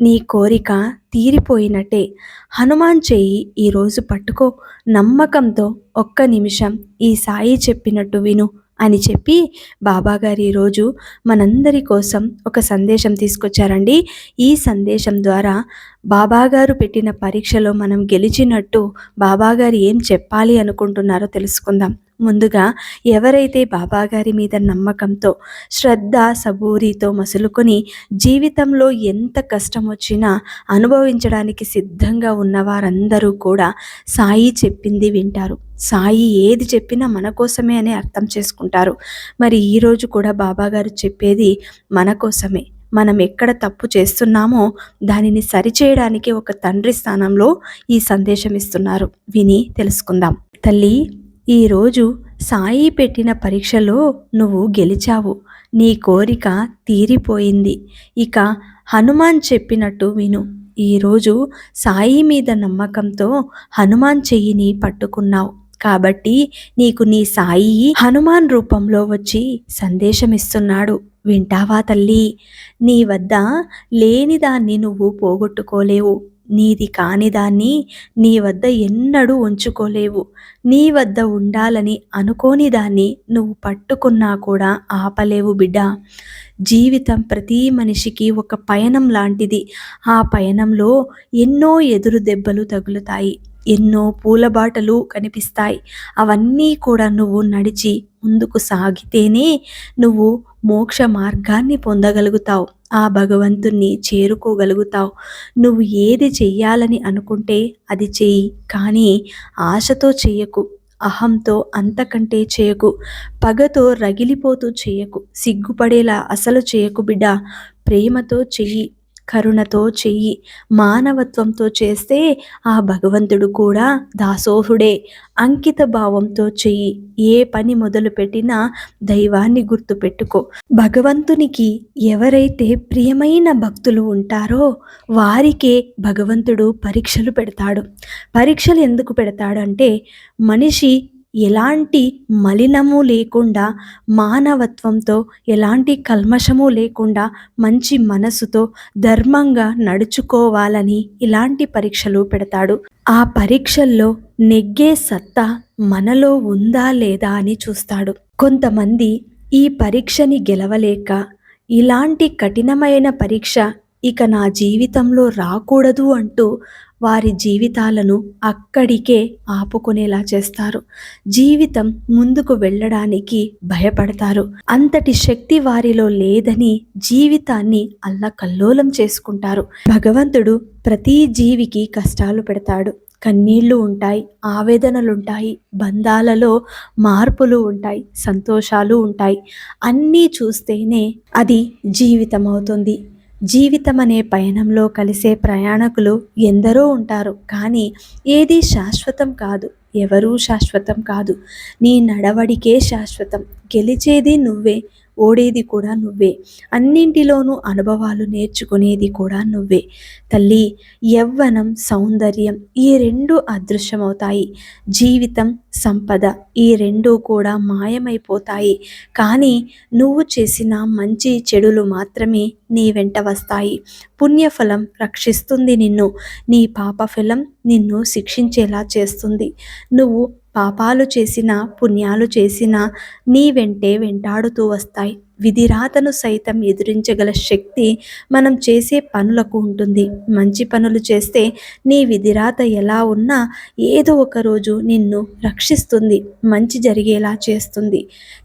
నీ కోరిక తీరిపోయినట్టే. హనుమాన్ చేయి ఈరోజు పట్టుకో. నమ్మకంతో ఒక్క నిమిషం ఈ సాయి చెప్పినట్టు విను అని చెప్పి బాబాగారు ఈరోజు మనందరి కోసం ఒక సందేశం తీసుకొచ్చారండి. ఈ సందేశం ద్వారా బాబాగారు పెట్టిన పరీక్షలో మనం గెలిచినట్టు బాబాగారు ఏం చెప్పాలి అనుకుంటున్నారో తెలుసుకుందాం. ముందుగా ఎవరైతే బాబాగారి మీద నమ్మకంతో శ్రద్ధ సబూరితో మసులుకొని జీవితంలో ఎంత కష్టం వచ్చినా అనుభవించడానికి సిద్ధంగా ఉన్నవారందరూ కూడా సాయి చెప్పింది వింటారు. సాయి ఏది చెప్పినా మన కోసమే అని అర్థం చేసుకుంటారు. మరి ఈరోజు కూడా బాబాగారు చెప్పేది మన కోసమే. మనం ఎక్కడ తప్పు చేస్తున్నామో దానిని సరిచేయడానికి ఒక తండ్రి స్థానంలో ఈ సందేశం ఇస్తున్నారు. విని తెలుసుకుందాం. తల్లి ఈరోజు సాయి పెట్టిన పరీక్షలో నువ్వు గెలిచావు. నీ కోరిక తీరిపోయింది. ఇక హనుమాన్ చెప్పినట్టు విను. ఈరోజు సాయి మీద నమ్మకంతో హనుమాన్ చెయ్యిని పట్టుకున్నావు. కాబట్టి నీకు నీ సాయి హనుమాన్ రూపంలో వచ్చి సందేశం ఇస్తున్నాడు వింటావా తల్లి? నీ వద్ద లేనిదాన్ని నువ్వు పోగొట్టుకోలేవు. నీది కానిదాన్ని నీ వద్ద ఎన్నడూ ఉంచుకోలేవు. నీ వద్ద ఉండాలని అనుకోని దాన్ని నువ్వు పట్టుకున్నా కూడా ఆపలేవు బిడ్డ. జీవితం ప్రతి మనిషికి ఒక పయనం లాంటిది. ఆ పయనంలో ఎన్నో ఎదురు దెబ్బలు తగులుతాయి. ఎన్నో పూలబాటలు కనిపిస్తాయి. అవన్నీ కూడా నువ్వు నడిచి ముందుకు సాగితేనే నువ్వు మోక్ష మార్గాన్ని పొందగలుగుతావు. ఆ భగవంతుణ్ణి చేరుకోగలుగుతావు. నువ్వు ఏది చెయ్యాలని అనుకుంటే అది చెయ్యి. కానీ ఆశతో చేయకు అహంతో అంతకంటే చేయకు పగతో రగిలిపోతూ చేయకు సిగ్గుపడేలా అసలు చేయకు బిడ్డ. ప్రేమతో చెయ్యి. కరుణతో చెయ్యి. మానవత్వంతో చేస్తే ఆ భగవంతుడు కూడా దాసోహుడే. అంకిత భావంతో చెయ్యి. ఏ పని మొదలు పెట్టినా దైవాన్ని గుర్తుపెట్టుకో. భగవంతునికి ఎవరైతే ప్రియమైన భక్తులు ఉంటారో వారికే భగవంతుడు పరీక్షలు పెడతాడు. పరీక్షలు ఎందుకు పెడతాడంటే మనిషి ఎలాంటి మలినము లేకుండా మానవత్వంతో ఎలాంటి కల్మషము లేకుండా మంచి మనసుతో ధర్మంగా నడుచుకోవాలని ఇలాంటి పరీక్షలు పెడతాడు. ఆ పరీక్షల్లో నెగ్గే సత్తా మనలో ఉందా లేదా అని చూస్తాడు. కొంతమంది ఈ పరీక్షని గెలవలేక ఇలాంటి కఠినమైన పరీక్ష ఇక నా జీవితంలో రాకూడదు అంటూ వారి జీవితాలను అక్కడికే ఆపుకునేలా చేస్తారు. జీవితం ముందుకు వెళ్ళడానికి భయపడతారు. అంతటి శక్తి వారిలో లేదని జీవితాన్ని అల్లకల్లోలం చేసుకుంటారు. భగవంతుడు ప్రతి జీవికి కష్టాలు పెడతాడు. కన్నీళ్ళు ఉంటాయి ఆవేదనలుంటాయి బంధాలలో మార్పులు ఉంటాయి సంతోషాలు ఉంటాయి. అన్నీ చూస్తేనే అది జీవితం అవుతుంది జీవితం అనే పయనంలో కలిసే ప్రయాణకులు ఎందరో ఉంటారు. కానీ ఏది శాశ్వతం కాదు. ఎవరూ శాశ్వతం కాదు. నీ నడవడికే శాశ్వతం. గెలిచేది నువ్వే. ఓడేది కూడా నువ్వే. అన్నింటిలోనూ అనుభవాలు నేర్చుకునేది కూడా నువ్వే. తల్లి యవ్వనం సౌందర్యం ఈ రెండు అదృశ్యమవుతాయి. జీవితం సంపద ఈ రెండూ కూడా మాయమైపోతాయి. కానీ నువ్వు చేసిన మంచి చెడులు మాత్రమే నీ వెంట వస్తాయి. పుణ్యఫలం రక్షిస్తుంది నిన్ను. నీ పాపఫలం నిన్ను శిక్షించేలా చేస్తుంది. నువ్వు పాపాలు చేసినా పుణ్యాలు చేసినా నీ వెంటే వెంటాడుతూ వస్తాయి. విధిరాతను సైతం ఎదిరించగల శక్తి మనం చేసే పనులకు ఉంటుంది. మంచి పనులు చేస్తే నీ విధిరాత ఎలా ఉన్నా ఏదో ఒక రోజు నిన్ను రక్షిస్తుంది. మంచి జరిగేలా చేస్తుంది.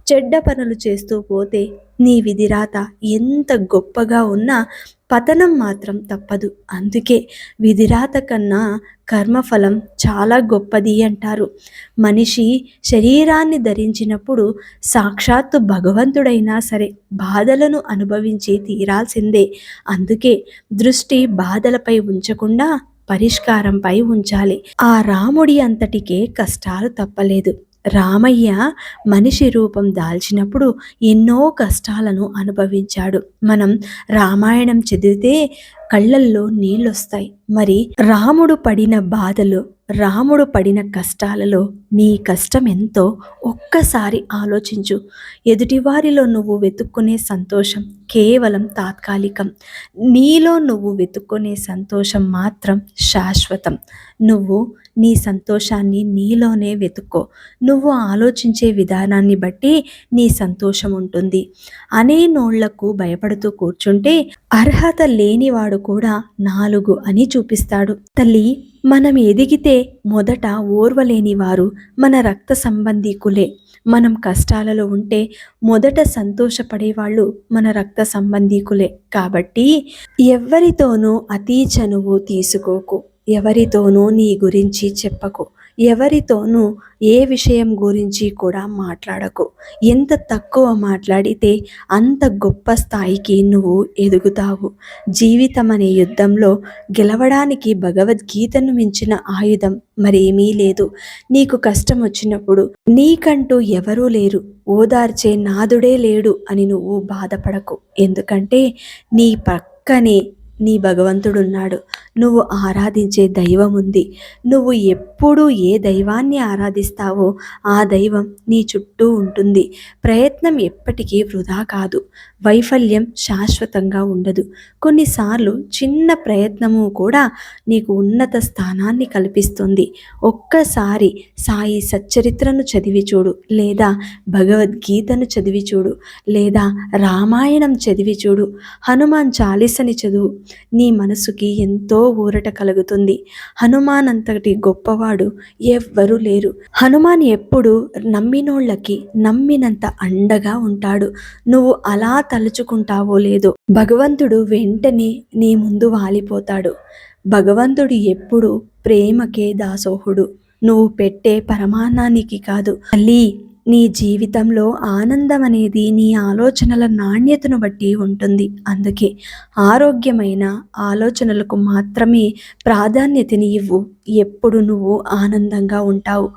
చెడ్డ పనులు చేస్తూ పోతే నీ విధిరాత ఎంత గొప్పగా ఉన్నా పతనం మాత్రం తప్పదు. అందుకే విధిరాత కన్నా కర్మఫలం చాలా గొప్పది అంటారు. మనిషి శరీరాన్ని ధరించినప్పుడు సాక్షాత్తు భగవంతుడైనా సరే బాధలను అనుభవించి తీరాల్సిందే. అందుకే దృష్టి బాధలపై ఉంచకుండా పరిష్కారంపై ఉంచాలి. ఆ రాముడి అంతటికే కష్టాలు తప్పలేదు. రామయ్య మనిషి రూపం దాల్చినప్పుడు ఎన్నో కష్టాలను అనుభవించాడు. మనం రామాయణం చదివితే కళ్ళల్లో నీళ్ళొస్తాయి. మరి రాముడు పడిన బాధలు రాముడు పడిన కష్టాలలో నీ కష్టం ఎంతో? ఒక్కసారి ఆలోచించు. ఎదుటివారిలో నువ్వు వెతుక్కునే సంతోషం కేవలం తాత్కాలికం. నీలో నువ్వు వెతుక్కునే సంతోషం మాత్రం శాశ్వతం. నువ్వు నీ సంతోషాన్ని నీలోనే వెతుక్కో. నువ్వు ఆలోచించే విధానాన్ని బట్టి నీ సంతోషం ఉంటుంది. అనే నోళ్ళకు భయపడుతూ కూర్చుంటే అర్హత లేనివాడు కూడా నాలుగు అని చూపిస్తాడు. తల్లి మనం ఎదిగితే మొదట ఓర్వలేని వారు మన రక్త సంబంధీకులే. మనం కష్టాలలో ఉంటే మొదట సంతోషపడేవాళ్ళు మన రక్త సంబంధీకులే. కాబట్టి ఎవరితోనూ అతి చనువు తీసుకోకు. ఎవరితోనూ నీ గురించి చెప్పకు. ఎవరితోనూ ఏ విషయం గురించి కూడా మాట్లాడకు. ఎంత తక్కువ మాట్లాడితే అంత గొప్ప స్థాయికి నువ్వు ఎదుగుతావు. జీవితం అనే యుద్ధంలో గెలవడానికి భగవద్గీతను మించిన ఆయుధం మరేమీ లేదు. నీకు కష్టం వచ్చినప్పుడు నీకంటూ ఎవరూ లేరు. ఓదార్చే నాదుడే లేడు అని నువ్వు బాధపడకు. ఎందుకంటే నీ పక్కనే నీ భగవంతుడున్నాడు. నువ్వు ఆరాధించే దైవం ఉంది నువ్వు ఎప్పుడు ఏ దైవాన్ని ఆరాధిస్తావో ఆ దైవం నీ చుట్టూ ఉంటుంది. ప్రయత్నం ఎప్పటికీ వృధా కాదు. వైఫల్యం శాశ్వతంగా ఉండదు. కొన్నిసార్లు చిన్న ప్రయత్నము కూడా నీకు ఉన్నత స్థానాన్ని కల్పిస్తుంది. ఒక్కసారి సాయి సచ్చరిత్రను చదివి చూడు లేదా భగవద్గీతను చదివి చూడు లేదా రామాయణం చదివి చూడు హనుమాన్ చాలీసని చదువు. నీ మనసుకి ఎంతో ఊరట కలుగుతుంది. హనుమాన్ అంతటి గొప్పవాడు ఎవ్వరూ లేరు. హనుమాన్ ఎప్పుడు నమ్మినోళ్ళకి నమ్మినంత అండగా ఉంటాడు. నువ్వు అలా తలుచుకుంటావో లేదో భగవంతుడు వెంటనే నీ ముందు వాలిపోతాడు. భగవంతుడు ఎప్పుడు ప్రేమకే దాసోహుడు. నువ్వు పెట్టే పరమానానికి కాదు. తల్లి నీ జీవితంలో ఆనందం అనేది నీ ఆలోచనల నాణ్యతను బట్టి ఉంటుంది. అందుకే ఆరోగ్యమైన ఆలోచనలకు మాత్రమే ప్రాధాన్యతని ఇవ్వు. ఎప్పుడు నువ్వు ఆనందంగా ఉంటావు.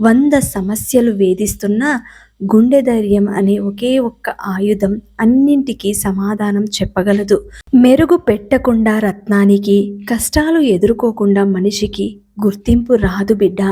వంద సమస్యలు వేధిస్తున్నా గుండె ధైర్యం అనే ఒకే ఒక్క ఆయుధం అన్నింటికీ సమాధానం చెప్పగలదు. మెరుగు పెట్టకుండా రత్నానికి కష్టాలు ఎదుర్కోకుండా మనిషికి గుర్తింపు రాదు బిడ్డ.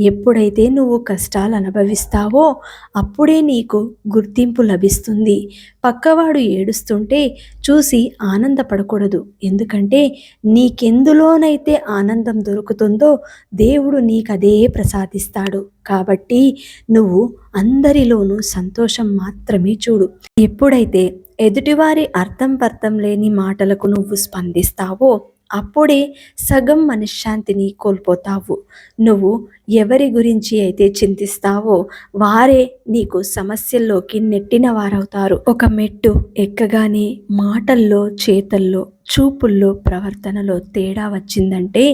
ఎప్పుడైతే నువ్వు కష్టాలు అనుభవిస్తావో అప్పుడే నీకు గుర్తింపు లభిస్తుంది. పక్కవాడు ఏడుస్తుంటే చూసి ఆనందపడకూడదు. ఎందుకంటే నీకెందులోనైతే ఆనందం దొరుకుతుందో దేవుడు నీకదే ప్రసాదిస్తాడు. కాబట్టి నువ్వు అందరిలోనూ సంతోషం మాత్రమే చూడు. ఎప్పుడైతే ఎదుటివారి అర్థం పర్థం లేని మాటలకు నువ్వు స్పందిస్తావో అప్పుడే సగం మనశ్శాంతిని కోల్పోతావు. నువ్వు ఎవరి గురించి అయితే చింతిస్తావో వారే నీకు సమస్యల్లోకి నెట్టిన వారవుతారు. ఒక మెట్టు ఎక్కగానే మాటల్లో చేతల్లో చూపుల్లో ప్రవర్తనలో తేడా వచ్చిందంటే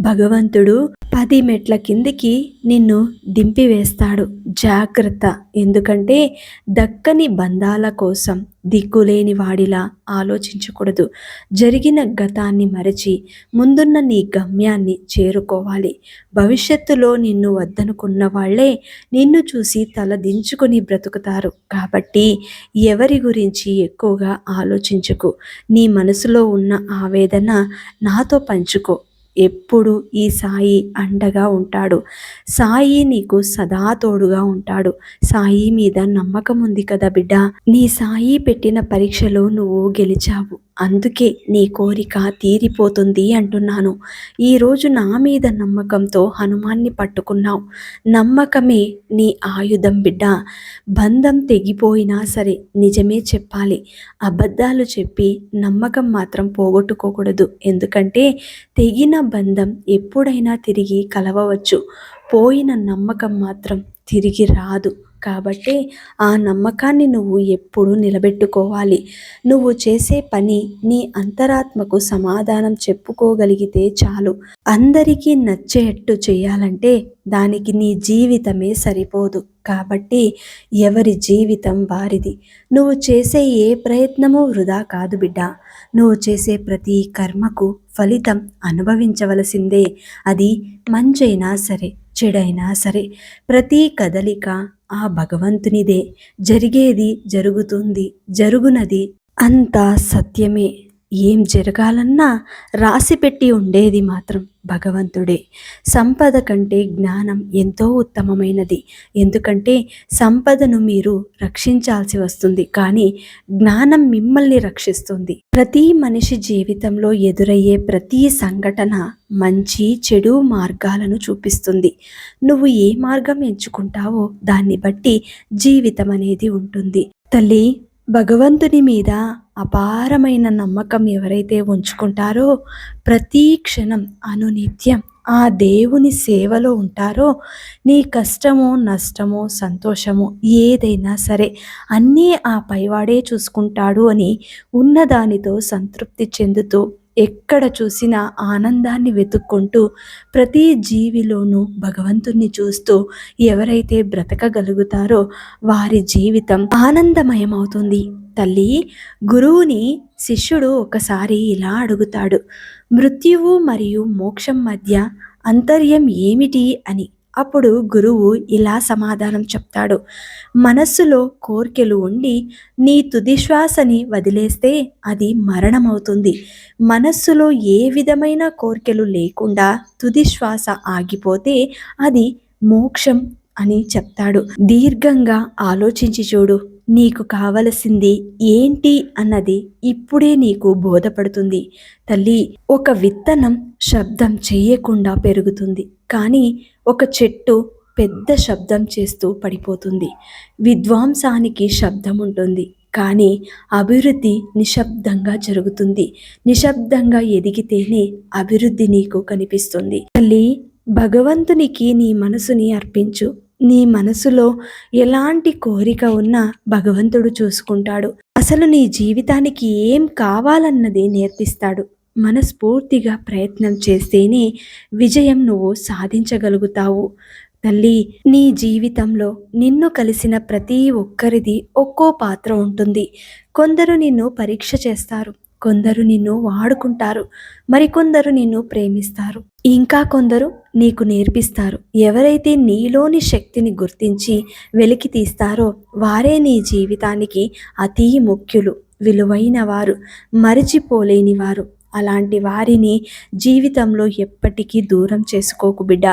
భగవంతుడు పది మెట్ల కిందికి నిన్ను దింపివేస్తాడు. జాగ్రత్త. ఎందుకంటే దక్కని బంధాల కోసం దిక్కులేని వాడిలా ఆలోచించకూడదు. జరిగిన గతాన్ని మరచి ముందున్న నీ గమ్యాన్ని చేరుకోవాలి. భవిష్యత్తులో నిన్ను వద్దనుకున్న వాళ్ళే నిన్ను చూసి తల దించుకొని బ్రతుకుతారు. కాబట్టి ఎవరి గురించి ఎక్కువగా ఆలోచించుకు. నీ మనసులో ఉన్న ఆవేదన నాతో పంచుకో. ఎప్పుడు ఈ సాయి అండగా ఉంటాడు. సాయి నీకు సదా తోడుగా ఉంటాడు. సాయి మీద నమ్మకం ఉంది కదా బిడ్డ? నీ సాయి పెట్టిన పరీక్షలో నువ్వు గెలిచావు. అందుకే నీ కోరిక తీరిపోతుంది అంటున్నాను. ఈరోజు నా మీద నమ్మకంతో హనుమాన్ని పట్టుకున్నావు. నమ్మకమే నీ ఆయుధం బిడ్డ. బంధం తెగిపోయినా సరే నిజమే చెప్పాలి. అబద్ధాలు చెప్పి నమ్మకం మాత్రం పోగొట్టుకోకూడదు. ఎందుకంటే తెగిన బంధం ఎప్పుడైనా తిరిగి కలవవచ్చు. పోయిన నమ్మకం మాత్రం తిరిగి రాదు. కాబట్టి ఆ నమ్మకాన్ని నువ్వు ఎప్పుడూ నిలబెట్టుకోవాలి. నువ్వు చేసే పని నీ అంతరాత్మకు సమాధానం చెప్పుకోగలిగితే చాలు. అందరికీ నచ్చేట్టు చేయాలంటే దానికి నీ జీవితమే సరిపోదు. కాబట్టి ఎవరి జీవితం వారిది. నువ్వు చేసే ఏ ప్రయత్నము వృధా కాదు బిడ్డ. నువ్వు చేసే ప్రతి కర్మకు ఫలితం అనుభవించవలసిందే. అది మంచైనా సరే. చెడైనా సరే ప్రతి కదలిక ఆ భగవంతునిదే. జరిగేది జరుగుతుంది జరుగునది అంతా సత్యమే. ఏం జరగాలన్నా రాసిపెట్టి ఉండేది మాత్రం భగవంతుడే. సంపద కంటే జ్ఞానం ఎంతో ఉత్తమమైనది. ఎందుకంటే సంపదను మీరు రక్షించాల్సి వస్తుంది. కానీ జ్ఞానం మిమ్మల్ని రక్షిస్తుంది. ప్రతి మనిషి జీవితంలో ఎదురయ్యే ప్రతి సంఘటన మంచి చెడు మార్గాలను చూపిస్తుంది. నువ్వు ఏ మార్గం ఎంచుకుంటావో దాన్ని బట్టి జీవితం అనేది ఉంటుంది. తల్లి భగవంతుని మీద అపారమైన నమ్మకం ఎవరైతే ఉంచుకుంటారో ప్రతీ క్షణం అనునిత్యం ఆ దేవుని సేవలో ఉంటారో నీ కష్టమో నష్టమో సంతోషమో ఏదైనా సరే అన్నీ ఆ పైవాడే చూసుకుంటాడు అని ఉన్నదానితో సంతృప్తి చెందుతూ ఎక్కడ చూసినా ఆనందాన్ని వెతుక్కుంటూ ప్రతి జీవిలోనూ భగవంతుణ్ణి చూస్తూ ఎవరైతే బ్రతకగలుగుతారో వారి జీవితం ఆనందమయమవుతుంది. తల్లి గురువుని శిష్యుడు ఒకసారి ఇలా అడుగుతాడు మృత్యువు మరియు మోక్షం మధ్య అంతర్యం ఏమిటి? అని. అప్పుడు గురువు ఇలా సమాధానం చెప్తాడు. మనస్సులో కోర్కెలు ఉండి నీ తుది శ్వాసని వదిలేస్తే అది మరణమవుతుంది. మనస్సులో ఏ విధమైన కోర్కెలు లేకుండా తుది శ్వాస ఆగిపోతే అది మోక్షం అని చెప్తాడు. దీర్ఘంగా ఆలోచించి చూడు నీకు కావలసింది ఏంటి అన్నది ఇప్పుడే నీకు బోధపడుతుంది. తల్లి ఒక విత్తనం శబ్దం చేయకుండా పెరుగుతుంది కానీ ఒక చెట్టు పెద్ద శబ్దం చేస్తూ పడిపోతుంది. విద్వాంసానికి శబ్దం ఉంటుంది కానీ అభివృద్ధి నిశ్శబ్దంగా జరుగుతుంది. నిశ్శబ్దంగా ఎదిగితేనే అభివృద్ధి నీకు కనిపిస్తుంది. తల్లి భగవంతునికి నీ మనసుని అర్పించు. నీ మనసులో ఎలాంటి కోరిక ఉన్నా భగవంతుడు చూసుకుంటాడు. అసలు నీ జీవితానికి ఏం కావాలన్నది నేర్పిస్తాడు. మనస్ఫూర్తిగా ప్రయత్నం చేస్తేనే విజయం నువ్వు సాధించగలుగుతావు. తల్లి నీ జీవితంలో నిన్ను కలిసిన ప్రతి ఒక్కరిది ఒక్కో పాత్ర ఉంటుంది. కొందరు నిన్ను పరీక్ష చేస్తారు. కొందరు నిన్ను వాడుకుంటారు మరికొందరు నిన్ను ప్రేమిస్తారు. ఇంకా కొందరు నీకు నేర్పిస్తారు. ఎవరైతే నీలోని శక్తిని గుర్తించి వెలికి తీస్తారో వారే నీ జీవితానికి అతి ముఖ్యులు విలువైన వారు మరిచిపోలేని వారు అలాంటి వారిని జీవితంలో ఎప్పటికీ దూరం చేసుకోకు బిడ్డ.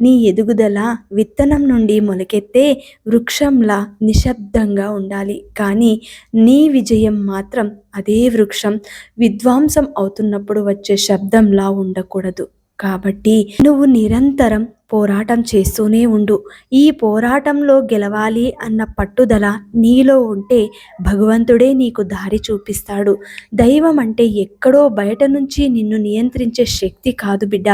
నీ ఎదుగుదల విత్తనం నుండి మొలకెత్తే వృక్షంలా నిశ్శబ్దంగా ఉండాలి. కానీ నీ విజయం మాత్రం అదే వృక్షం. విధ్వంసం అవుతున్నప్పుడు వచ్చే శబ్దంలా ఉండకూడదు. కాబట్టి నువ్వు నిరంతరం పోరాటం చేస్తూనే ఉండు. ఈ పోరాటంలో గెలవాలి అన్న పట్టుదల నీలో ఉంటే భగవంతుడే నీకు దారి చూపిస్తాడు. దైవం అంటే ఎక్కడో బయట నుంచి నిన్ను నియంత్రించే శక్తి కాదు బిడ్డ.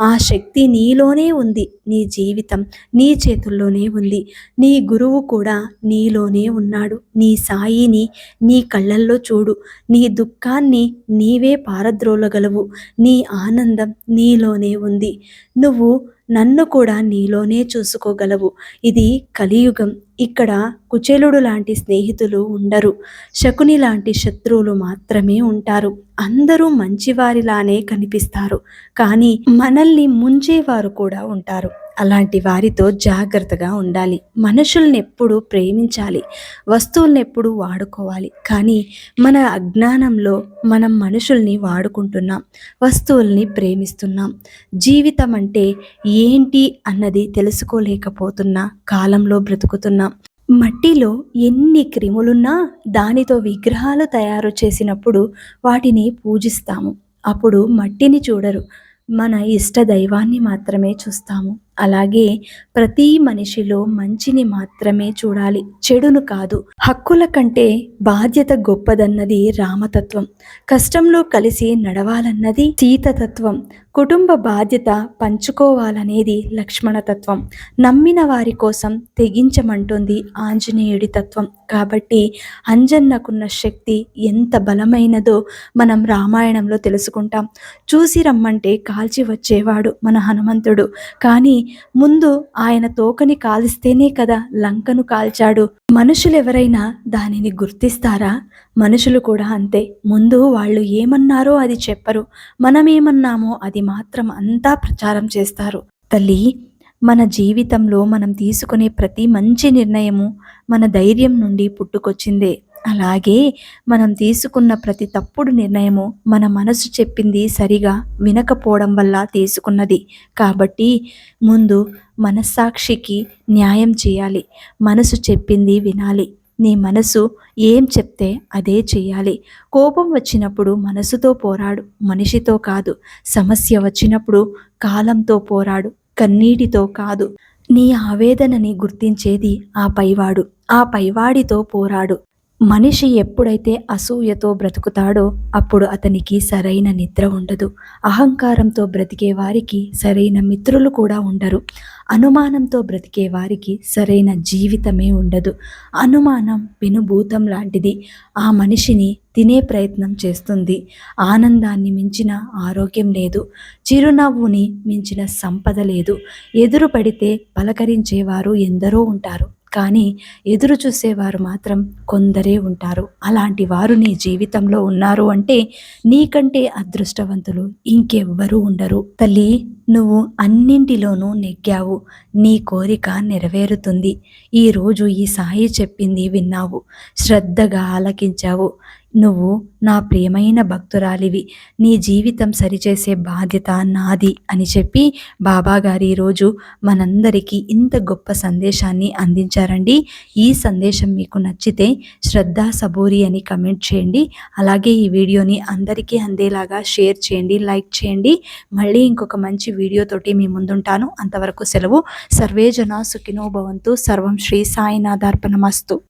ఆ శక్తి నీలోనే ఉంది నీ జీవితం నీ చేతుల్లోనే ఉంది. నీ గురువు కూడా నీలోనే ఉన్నాడు. నీ సాయిని నీ కళ్ళల్లో చూడు. నీ దుఃఖాన్ని నీవే పారద్రోలగలవు. నీ ఆనందం నీలోనే ఉంది. నువ్వు నన్ను కూడా నీలోనే చూసుకోగలవు. ఇది కలియుగం. ఇక్కడ కుచేలుడు లాంటి స్నేహితులు ఉండరు. శకుని లాంటి శత్రువులు మాత్రమే ఉంటారు. అందరూ మంచివారిలానే కనిపిస్తారు. కానీ మనల్ని ముంచేవారు కూడా ఉంటారు. అలాంటి వారితో జాగ్రత్తగా ఉండాలి. మనుషుల్ని ఎప్పుడు ప్రేమించాలి. వస్తువుల్ని ఎప్పుడు వాడుకోవాలి. కానీ మన అజ్ఞానంలో మనం మనుషుల్ని వాడుకుంటున్నాం. వస్తువుల్ని ప్రేమిస్తున్నాం. జీవితం అంటే ఏంటి అన్నది తెలుసుకోలేకపోతున్న కాలంలో బ్రతుకుతున్నాం. మట్టిలో ఎన్ని క్రిములున్నా దానితో విగ్రహాలు తయారు చేసినప్పుడు వాటిని పూజిస్తాము. అప్పుడు మట్టిని చూడరు. మన ఇష్ట దైవాన్ని మాత్రమే చూస్తాము. అలాగే ప్రతి మనిషిలో మంచిని మాత్రమే చూడాలి చెడును కాదు. హక్కుల కంటే బాధ్యత గొప్పదన్నది రామతత్వం. కష్టంలో కలిసి నడవాలన్నది సీతతత్వం. కుటుంబ బాధ్యత పంచుకోవాలనేది లక్ష్మణతత్వం. నమ్మిన వారి కోసం తెగించమంటుంది ఆంజనేయుడి తత్వం. కాబట్టి అంజన్నకున్న శక్తి ఎంత బలమైనదో మనం రామాయణంలో తెలుసుకుంటాం. చూసి రమ్మంటే కాల్చి వచ్చేవాడు మన హనుమంతుడు. కానీ ముందు ఆయన తోకని కాలిస్తేనే కదా లంకను కాల్చాడు. మనుషులు ఎవరైనా దానిని గుర్తిస్తారా? మనుషులు కూడా అంతే. ముందు వాళ్ళు ఏమన్నారో అది చెప్పరు. మనమేమన్నామో అది మాత్రం అంతా ప్రచారం చేస్తారు. తల్లి మన జీవితంలో మనం తీసుకునే ప్రతి మంచి నిర్ణయము మన ధైర్యం నుండి పుట్టుకొచ్చిందే. అలాగే మనం తీసుకున్న ప్రతి తప్పుడు నిర్ణయము మన మనసు చెప్పింది సరిగా వినకపోవడం వల్ల తీసుకున్నది. కాబట్టి ముందు మనస్సాక్షికి న్యాయం చేయాలి. మనసు చెప్పింది వినాలి. నీ మనసు ఏం చెప్తే అదే చేయాలి కోపం వచ్చినప్పుడు మనసుతో పోరాడు మనిషితో కాదు. సమస్య వచ్చినప్పుడు కాలంతో పోరాడు కన్నీటితో కాదు. నీ ఆవేదనని గుర్తించేది ఆ పైవాడు. ఆ పైవాడితో పోరాడు. మనిషి ఎప్పుడైతే అసూయతో బ్రతుకుతాడో అప్పుడు అతనికి సరైన నిద్ర ఉండదు. అహంకారంతో బ్రతికే వారికి సరైన మిత్రులు కూడా ఉండరు. అనుమానంతో బ్రతికే వారికి సరైన జీవితమే ఉండదు. అనుమానం పెనుభూతం లాంటిది. ఆ మనిషిని తినే ప్రయత్నం చేస్తుంది. ఆనందాన్ని మించిన ఆరోగ్యం లేదు. చిరునవ్వుని మించిన సంపద లేదు. ఎదురు పడితే పలకరించేవారు ఎందరో ఉంటారు. కానీ ఎదురు చూసేవారు మాత్రం కొందరే ఉంటారు. అలాంటి వారు నీ జీవితంలో ఉన్నారు అంటే నీకంటే అదృష్టవంతులు ఇంకెవ్వరూ ఉండరు. తల్లి నువ్వు అన్నింటిలోనూ నెగ్గావు. నీ కోరిక నెరవేరుతుంది. ఈరోజు ఈ సాయి చెప్పింది విన్నావు. శ్రద్ధగా ఆలకించావు. నువ్వు నా ప్రియమైన భక్తురాలివి. నీ జీవితం సరిచేసే బాధ్యత నాది అని చెప్పి బాబాగారు ఈరోజు మనందరికీ ఇంత గొప్ప సందేశాన్ని అందించారండి. ఈ సందేశం మీకు నచ్చితే శ్రద్ధ సబూరి అని కమెంట్ చేయండి. అలాగే ఈ వీడియోని అందరికీ అందేలాగా షేర్ చేయండి లైక్ చేయండి. మళ్ళీ ఇంకొక మంచి వీడియోతోటి మీ ముందుంటాను. అంతవరకు సెలవు. సర్వే జన సుఖినో భవంతు. సర్వం శ్రీ సాయినాథార్పణమస్తు.